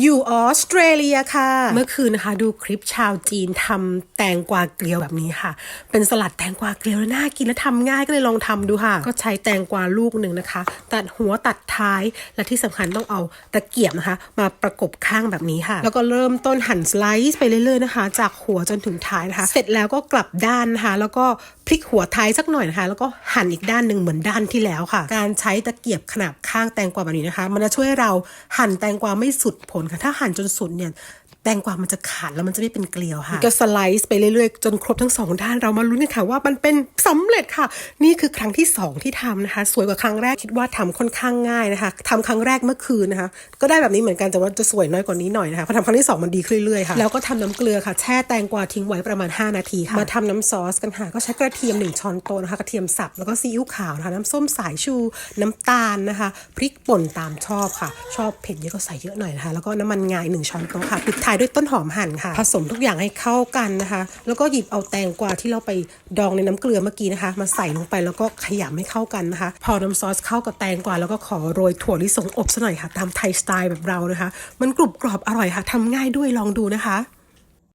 อยู่ออสเตรเลียค่ะ เมื่อคืนนะคะ ดูคลิปชาวจีนทำแตงกวาเกลียวแบบนี้ค่ะ เป็นสลัดแตงกวาเกลียวแล้วน่ากินและทำง่ายก็เลยลองทำดูค่ะ ก็ใช้แตงกวาลูกหนึ่งนะคะ ตัดหัวตัดท้ายและที่สำคัญต้องเอาตะเกียบนะคะ มาประกบข้างแบบนี้ค่ะ แล้วก็เริ่มต้นหั่นสไลซ์ไปเรื่อยๆนะคะ จากหัวจนถึงท้ายนะคะ เสร็จแล้วก็กลับด้านนะคะ แล้วก็ พลิกหัวท้ายสักหน่อยนะคะ แล้วก็หั่นอีกด้านหนึ่งเหมือนด้านที่แล้วค่ะ การใช้ตะเกียบขนาบข้างแตงกวาแบบนี้นะคะ มันจะช่วยเราหั่นแตงกวาไม่สุดผลค่ะ ถ้าหั่นจนสุดเนี่ย แตงกวามันจะขาดแล้วมันจะไม่เป็นเกลียวค่ะก็สไลซ์ไปเรื่อยๆ จนครบทั้งสองด้านเรามาลุ้นกันค่ะว่ามันเป็นสำเร็จค่ะ นี่คือครั้งที่สองที่ทำนะคะ สวยกว่าครั้งแรกคิดว่าทำค่อนข้างง่ายนะคะทำครั้งแรกเมื่อคืนนะคะ ก็ได้แบบนี้เหมือนกันแต่ว่าจะสวยน้อยกว่านี้หน่อยนะคะพอทำครั้งที่สองมันดีขึ้นเรื่อยๆค่ะแล้วก็ทำน้ำเกลือค่ะแช่แตงกวาทิ้งไว้ประมาณ 5 นาทีค่ะมาทำน้ำซอสกันค่ะก็ใช้กระเทียมหนึ่งช้อนโต๊ะนะคะกระเทียมสับแล้วก็ซีอิ๊วขาวนะคะน้ำส้มสายชูน้ำตาลนะคะพริกป่นตามชอบค่ะ ชอบเผ็ดเยอะก็ใส่เยอะหน่อยนะคะแล้วก็น้ำมันงาหนึ่งช้อนโต๊ะค่ะปิดท้ายด้วยต้นหอมหั่นค่ะ ผสมทุกอย่างให้เข้ากันนะคะ แล้วก็หยิบเอาแตงกวาที่เราไปดองในน้ำเกลือเมื่อกี้นะคะ มาใส่ลงไปแล้วก็ขยำให้เข้ากันนะคะ พอน้ำซอสเข้ากับแตงกวาแล้วก็ขอโรยถั่วลิสงอบซะหน่อยค่ะ ตามไทยสไตล์แบบเรานะคะ มันกรุบกรอบอร่อยค่ะทำง่ายด้วยลองดูนะคะ